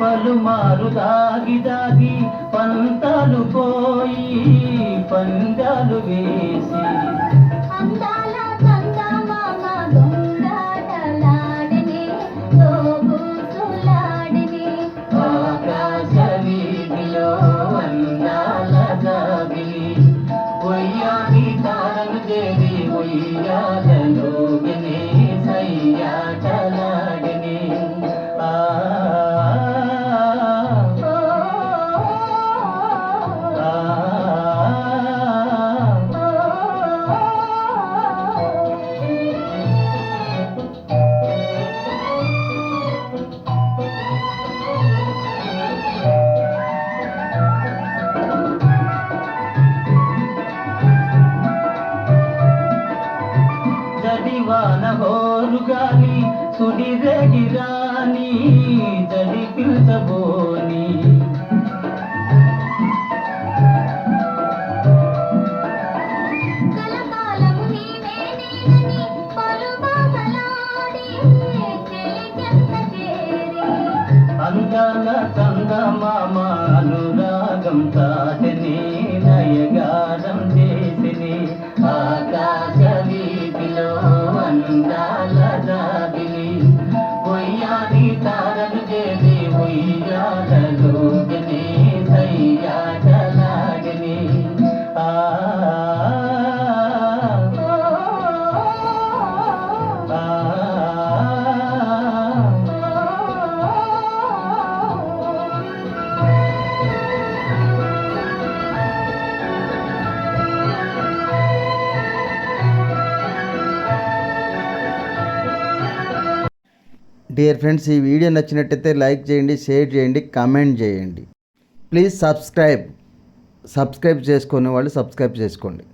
పలుమారు దాగి దాగి పంతాలు పోయి పందాలు వేసి. దొంగాటలాడనే తోబూచులాడనే జడివాన హోరు గాలి సుడిరేగి రాని పిలుచబోని. అందాల చందమామ అనురాగం తాటని డియర్ ఫ్రెండ్స్ ఈ వీడియో నచ్చినట్టయితే లైక్ చేయండి షేర్ చేయండి కామెంట్ చేయండి. ప్లీజ్ సబ్స్క్రైబ్ సబ్స్క్రైబ్ చేసుకునే వాళ్ళు సబ్స్క్రైబ్ చేసుకోండి.